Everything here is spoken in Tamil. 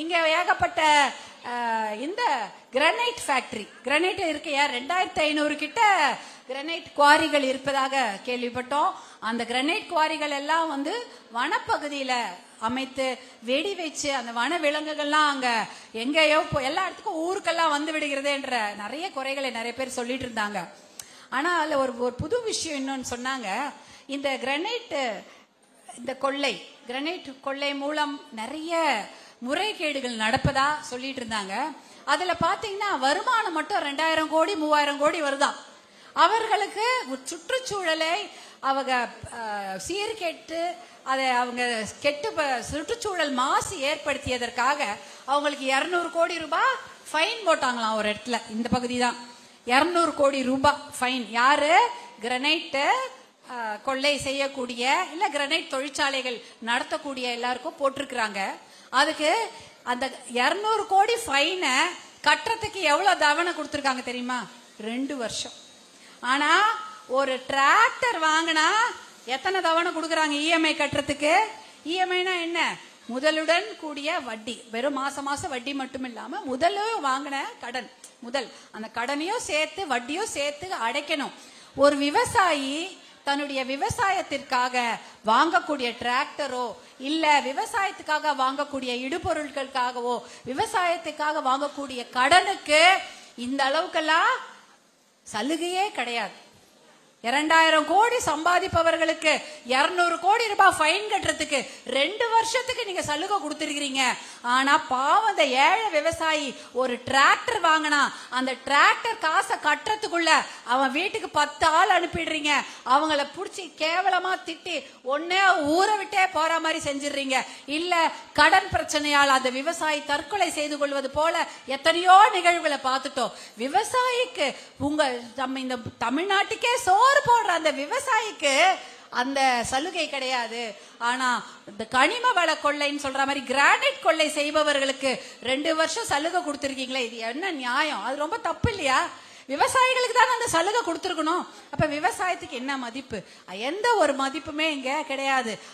இங்க ஏகப்பட்ட இந்த கிரனைட் ஃபேக்டரி கிரனைட் இருக்கையா? ரெண்டாயிரத்தி ஐநூறு கிட்ட கிரனைட் குவாரிகள் இருப்பதாக கேள்விப்பட்டோம். அந்த கிரனைட் குவாரிகள் எல்லாம் வந்து வனப்பகுதியில அமைத்து வெடி வச்சு அந்த வன விலங்குகள்லாம் அங்க எங்கேயோ எல்லா இடத்துக்கும் ஊருக்கெல்லாம் வந்து விடுகிறதுன்ற நிறைய குறைகளை நிறைய பேர் சொல்லிட்டு இருந்தாங்க. ஆனா அதுல ஒரு ஒரு புது விஷயம் இன்னொன்னு சொன்னாங்க. இந்த கிரனைட் இந்த கொள்ளை கிரனைட் கொள்ளை மூலம் நிறைய முறைகேடுகள் நடப்பதா சொல்லிட்டு இருந்தாங்க. அதுல பாத்தீங்கன்னா வருமானம் மட்டும் ரெண்டாயிரம் கோடி மூவாயிரம் கோடி வருதான் அவர்களுக்கு சுற்றுச்சூழலை அவங்க சீர்கெட்டு அதை அவங்க கெட்டு ப- சுற்றுச்சூழல் மாசு ஏற்படுத்தியதற்காக அவங்களுக்கு இருநூறு கோடி ரூபாய் ஃபைன் போட்டாங்களாம் ஒரு இடத்துல. இந்த பகுதி தான் இருநூறு கோடி ரூபாய் ஃபைன் யாரு? கிரனைட்டு கொள்ளை செய்யக்கூடிய இல்ல கிரனைட் தொழிற்சாலைகள் நடத்தக்கூடிய எல்லாருக்கும் போட்டிருக்கிறாங்க. அதுக்கு அந்த இருநூறு கோடி ஃபைனை கட்டுறதுக்கு எவ்வளவு தவணை கொடுத்துருக்காங்க தெரியுமா? ரெண்டு வருஷம். ஆனா ஒரு டிராக்டர் வாங்கினா எத்தனை தவணை கொடுக்குறாங்க இஎம்ஐ கட்டுறதுக்கு? இஎம்ஐனா என்ன? முதலுடன் கூடிய வட்டி. வெறும் மாசம் மாசம் வட்டி மட்டும் இல்லாம முதலும் வாங்கின கடன். முதல். அந்த கடனையும் சேர்த்து வட்டியும் சேர்த்து அடைக்கணும். ஒரு விவசாயி தன்னுடைய விவசாயத்திற்காக வாங்கக்கூடிய டிராக்டரோ இல்ல விவசாயத்துக்காக வாங்கக்கூடிய இடுபொருட்களுக்காகவோ விவசாயத்துக்காக வாங்கக்கூடிய கடனுக்கு இந்த அளவுக்கெல்லாம் சலுகையே கிடையாது. இரண்டாயிரம் கோடி சம்பாதிப்பவர்களுக்கு இருநூறு கோடி ரூபாய் ஃபைன் கட்டுறதுக்கு ரெண்டு வருஷத்துக்கு நீங்க சலுகை கொடுத்துருக்கிறீங்க. ஆனா பாவம் அந்த ஏழை விவசாயி ஒரு டிராக்டர் வாங்கினா அந்த டிராக்டர் காசை கட்டுறதுக்குள்ள அவன் வீட்டுக்கு பத்து ஆள் அனுப்பிடுறீங்க. அவங்கள பிடிச்சி கேவலமா திட்டி ஒன்னே ஊரை விட்டே போற மாதிரி செஞ்சிடுறீங்க. இல்ல கடன் பிரச்சனையால் அந்த விவசாயி தற்கொலை செய்து கொள்வது போல எத்தனையோ நிகழ்வுகளை பார்த்துட்டோம். விவசாயிக்கு உங்க நம்ம இந்த தமிழ்நாட்டுக்கே சோறு போடுற அந்த விவசாயிக்கு அந்த சலுகை கிடையாது. ஆனா இந்த கனிம வள கொள்ளைன்னு சொல்ற மாதிரி கிரானைட் கொள்ளை செய்பவர்களுக்கு ரெண்டு வருஷம் சலுகை கொடுத்துருக்கீங்களே இது என்ன நியாயம்? அது ரொம்ப தப்பு இல்லையா? விவசாயிகளுக்கு தான் அந்த சலுகை கொடுத்துருக்கணும். அப்ப விவசாயத்துக்கு என்ன மதிப்பு? எந்த ஒரு மதிப்புமே இங்க கிடையாது.